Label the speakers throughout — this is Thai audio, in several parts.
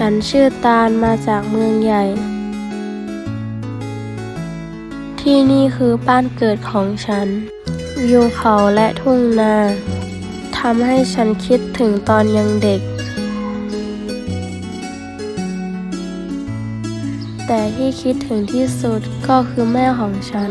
Speaker 1: ฉันชื่อตาลมาจากเมืองใหญ่ ที่นี่คือบ้านเกิดของฉัน วิวเขาและทุ่งนาทำให้ฉันคิดถึงตอนยังเด็ก แต่ที่คิดถึงที่สุดก็คือแม่ของฉัน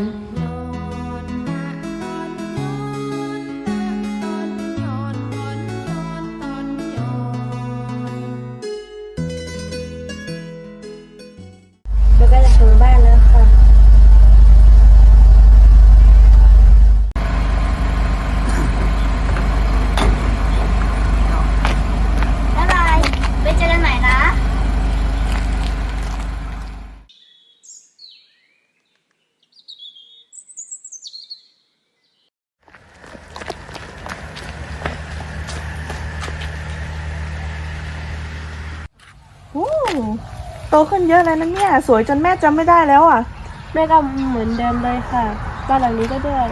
Speaker 2: โตขึ้นเยอะแล้วนะเนี่ย สวยจนแม่จำไม่ได้แล้วอะ
Speaker 1: แม่ก็เหมือนเดิมเลยค่ะบ้านหลังนี้ก็ด้วย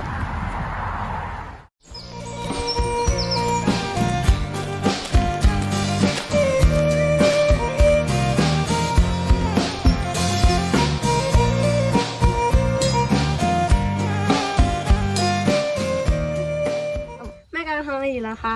Speaker 1: แม่กำลังทำอะไรอยู่ล่ะคะ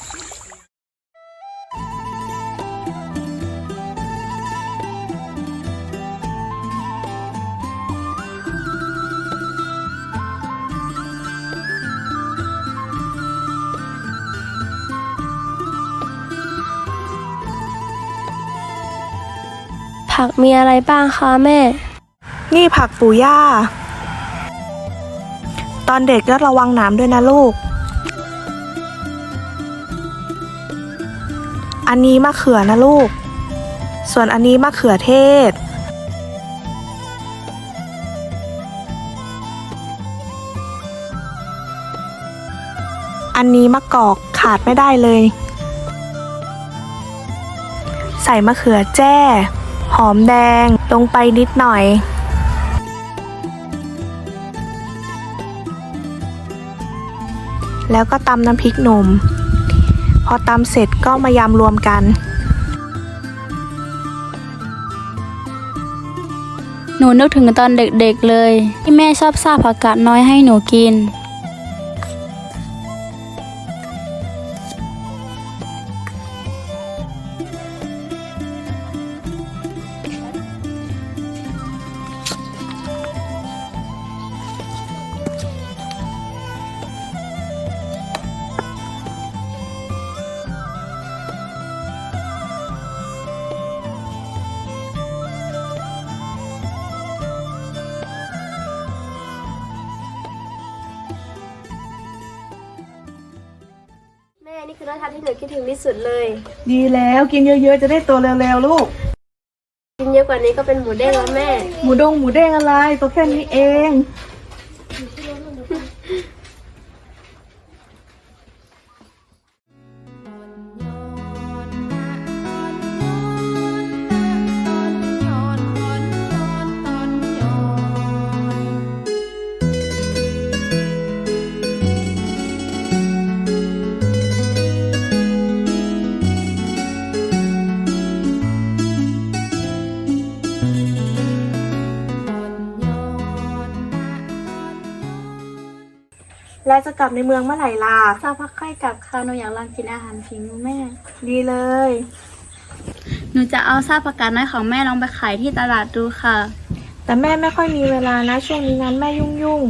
Speaker 2: ผักมี
Speaker 1: อะไรบ้างคะแม่
Speaker 2: นี่ผักปู่ย่า ตอนเด็กก็ระวังหนามด้วยนะลูก อันนี้มะเขือนะลูก ส่วนอันนี้มะเขือเทศ อันนี้มะกอกขาดไม่ได้เลย ใส่มะเขือแจ้ หอมแดงลงไปนิดหน่อย แล้วก็ตำน้ำพริกหนุ่ม พอตำเสร็จก็มายำรวมกัน
Speaker 3: หนูนึกถึงตอนเด็กๆเลย ที่แม่ชอบซาผักกาดน้อยให้หนูกิน
Speaker 1: นี่คือรสชาติที่หนูคิดถึงที่สุดเลย
Speaker 2: ดีแล้วกินเยอะๆจะได้โตเร็วๆลูก
Speaker 1: กินเยอะกว่านี้ก็เป็นหมูเด้งแล้วแม่
Speaker 2: หมูดงหมูเด้งอะไรตัวแค่นี้เอง แล้วจะกลับในเมืองเมื่อไหร่ล่ะ
Speaker 3: ซาพักค่อยกลับค่ะหนูอยากลองกินอาหารฝีมือแม่
Speaker 2: ดีเลย
Speaker 3: หนูจะเอาซาผักกาดน้อยของแม่ลองไปขายที่ตลาดดูค่ะ
Speaker 2: แต่แม่ไม่ค่อยมีเวลานะ ช่วงนี้งานแม่ยุ่ง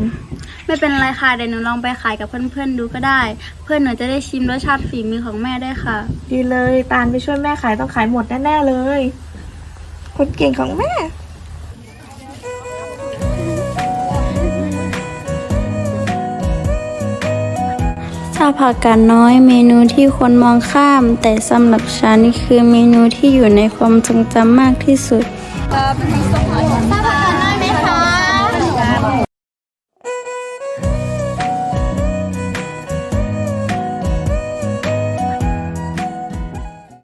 Speaker 3: ไม่เป็นไรค่ะเดี๋ยวหนูลองไปขายกับเพื่อนๆดูก็ได้ เพื่อนหนูจะได้ชิมรสชาติฝีมือของแม่ได้วยค่ะ
Speaker 2: ๆดีเลย ตาลไปช่วยแม่ขายต้องขายหมดแน่ๆเลย คนเก่งของแม่
Speaker 3: ซาผักกาดน้อยเมนูที่คนมองข้าม แต่สำหรับฉันคือเมนูที่อยู่ในความทรงจำมากที่สุด